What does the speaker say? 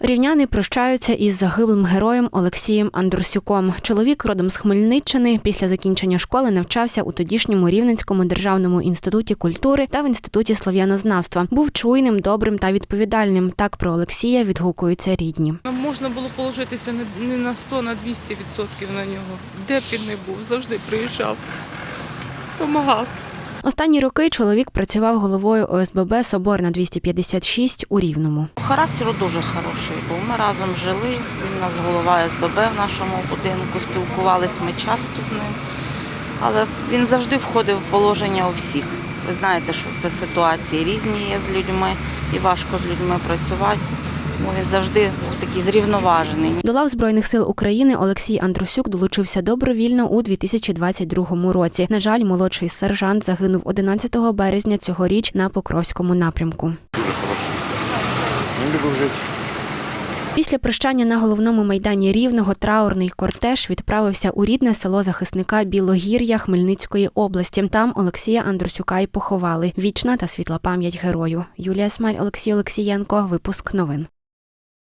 Рівняни прощаються із загиблим героєм Олексієм Андрусюком. Чоловік родом з Хмельниччини після закінчення школи навчався у тодішньому Рівненському державному інституті культури та в інституті слов'янознавства. Був чуйним, добрим та відповідальним. Так про Олексія відгукуються рідні. Можна було положитися не- на 100, на 200 відсотків на нього. Де б він не був, завжди приїжджав, допомагав. Останні роки чоловік працював головою ОСББ Соборна 256 у Рівному. Характеру дуже хороший був. Ми разом жили. Він у нас голова СББ в нашому будинку. Спілкувались ми часто з ним. Але він завжди входив в положення у всіх. Ви знаєте, що це ситуації різні є з людьми, і важко з людьми працювати. Тому він завжди був такий зрівноважений. До лав Збройних сил України Олексій Андрусюк долучився добровільно у 2022 році. На жаль, молодший сержант загинув 11 березня цьогоріч на Покровському напрямку. дуже хороший. Він любив жити. Після прощання на головному майдані Рівного траурний кортеж відправився у рідне село захисника Білогір'я Хмельницької області. Там Олексія Андрусюка й поховали. Вічна та світла пам'ять герою. Юлія Смаль, Олексій Олексієнко. Випуск новин.